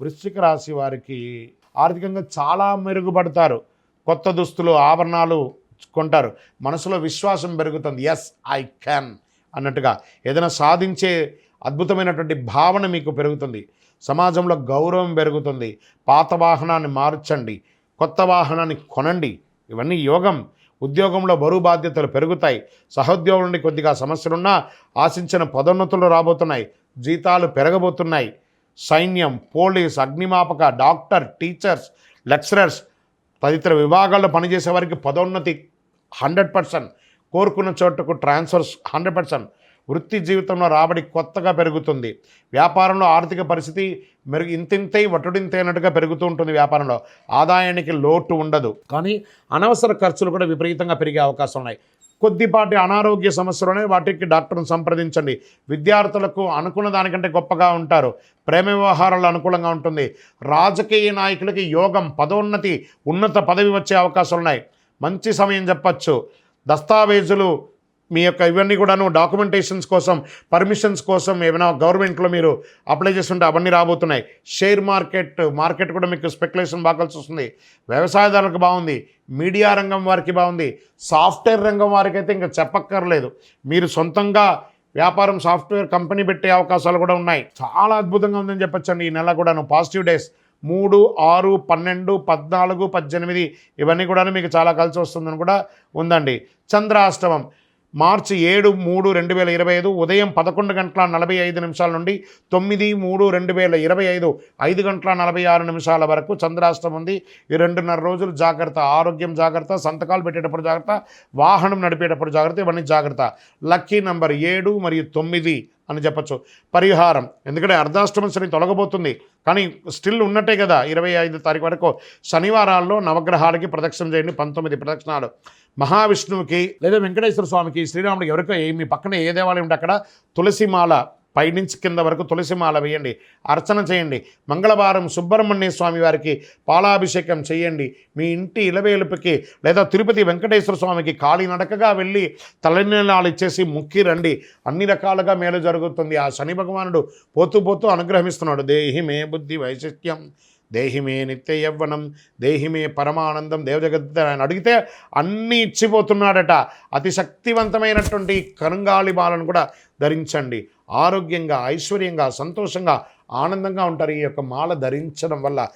వృశ్చిక రాశి వారికి ఆర్థికంగా చాలా మెరుగుపడతారు. కొత్త దుస్తులు ఆభరణాలు కొంటారు. మనసులో విశ్వాసం పెరుగుతుంది. ఎస్ ఐ క్యాన్ అన్నట్టుగా ఏదైనా సాధించే అద్భుతమైనటువంటి భావన మీకు పెరుగుతుంది. సమాజంలో గౌరవం పెరుగుతుంది. పాత వాహనాన్ని మార్చండి. కొత్త వాహనాన్ని కొనండి. ఇవన్నీ యోగం. ఉద్యోగంలో బరువు బాధ్యతలు పెరుగుతాయి. సహోద్యోగుల నుండి కొద్దిగా సమస్యలున్నా ఆశించిన పదోన్నతులు రాబోతున్నాయి. జీతాలు పెరగబోతున్నాయి. సైన్యం పోలీస్ అగ్నిమాపక డాక్టర్ టీచర్స్ లెక్చరర్స్ తదితర విభాగాల్లో పనిచేసే వారికి పదోన్నతి హండ్రెడ్ పర్సెంట్. కోరుకున్న చోటుకు ట్రాన్స్ఫర్స్ హండ్రెడ్ పర్సెంట్. వృత్తి జీవితంలో రాబడి కొత్తగా పెరుగుతుంది. వ్యాపారంలో ఆర్థిక పరిస్థితి మెరుగు ఇంతింతై వటుడింతైనట్టుగా పెరుగుతూ ఉంటుంది వ్యాపారంలో. ఆదాయానికి లోటు ఉండదు. కానీ అనవసర ఖర్చులు కూడా విపరీతంగా పెరిగే అవకాశం ఉన్నాయి కొద్దిపాటి అనారోగ్య సమస్యలోనే వాటికి డాక్టర్ను సంప్రదించండి. విద్యార్థులకు అనుకున్న దానికంటే గొప్పగా ఉంటారు. ప్రేమ వ్యవహారాలు అనుకూలంగా ఉంటుంది. రాజకీయ నాయకులకి యోగం పదోన్నతి ఉన్నత పదవి వచ్చే అవకాశాలు ఉన్నాయి మంచి సమయం చెప్పచ్చు. దస్తావేజులు మీ యొక్క ఇవన్నీ కూడాను డాక్యుమెంటేషన్స్ కోసం పర్మిషన్స్ కోసం ఏమైనా గవర్నమెంట్లో మీరు అప్లై చేస్తుంటే అవన్నీ రాబోతున్నాయి. షేర్ మార్కెట్ మార్కెట్ కూడా మీకు స్పెక్యులేషన్ బాగా కలిసి వస్తుంది. వ్యవసాయదారులకు బాగుంది. మీడియా రంగం వారికి బాగుంది. సాఫ్ట్వేర్ రంగం వారికి అయితే ఇంకా చెప్పక్కర్లేదు. మీరు సొంతంగా వ్యాపారం సాఫ్ట్వేర్ కంపెనీ పెట్టే అవకాశాలు కూడా ఉన్నాయి. చాలా అద్భుతంగా ఉందని చెప్పొచ్చండి ఈ నెల కూడాను. పాజిటివ్ డేస్ మూడు ఆరు పన్నెండు పద్నాలుగు పద్దెనిమిది ఇవన్నీ కూడా మీకు చాలా కలిసి వస్తుందని కూడా ఉందండి. చంద్రాష్టమం. మార్చి ఏడు మూడు రెండు వేల ఇరవై ఐదు ఉదయం పదకొండు గంటల నలభై ఐదు నిమిషాల నుండి తొమ్మిది మూడు రెండు వేల ఇరవై ఐదు ఐదు గంటల నలభై ఆరు నిమిషాల వరకు చంద్రాష్టం ఉంది. ఈ రెండున్నర రోజులు జాగ్రత్త ఆరోగ్యం జాగ్రత్త సంతకాలు పెట్టేటప్పుడు జాగ్రత్త వాహనం నడిపేటప్పుడు జాగ్రత్త ఇవన్నీ జాగ్రత్త. లక్కీ నంబర్ ఏడు మరియు తొమ్మిది అని చెప్పచ్చు. పరిహారం. ఎందుకంటే అర్ధాష్టమ శని తొలగబోతుంది. కానీ స్టిల్ ఉన్నట్టే కదా ఇరవై ఐదు తారీఖు వరకు. శనివారాల్లో నవగ్రహాలకి ప్రదక్షిణ చేయండి. పంతొమ్మిది ప్రదక్షిణాలు. మహావిష్ణువుకి లేదా వెంకటేశ్వర స్వామికి శ్రీరాముడికి ఎవరికో మీ పక్కన ఏ దేవాలయం ఉంటే అక్కడ తులసిమాల పైనుంచి కింద వరకు తులసిమాల వేయండి అర్చన చేయండి మంగళవారం సుబ్రహ్మణ్య స్వామి వారికి పాలాభిషేకం చేయండి. మీ ఇంటి ఇలవేలుపుకి లేదా తిరుపతి వెంకటేశ్వర స్వామికి కాలినడకగా వెళ్ళి తలనీలాలు ఇచ్చేసి ముక్కి రండి. అన్ని రకాలుగా మేలు జరుగుతుంది. ఆ శని భగవానుడు పోతూ పోతూ అనుగ్రహిస్తున్నాడు. దేహి మే బుద్ధి వైశిష్ట్యం. దేహిమే నిత్య యవ్వనం దేహిమే పరమానందం దేవజగత్ ఆయన అడిగితే అన్నీ ఇచ్చిపోతున్నాడట. అతి శక్తివంతమైనటువంటి కరుంగాళి బాలను కూడా ధరించండి. ఆరోగ్యంగా ఐశ్వర్యంగా సంతోషంగా ఆనందంగా ఉంటారు. ఈ యొక్క మాల ధరించడం వల్ల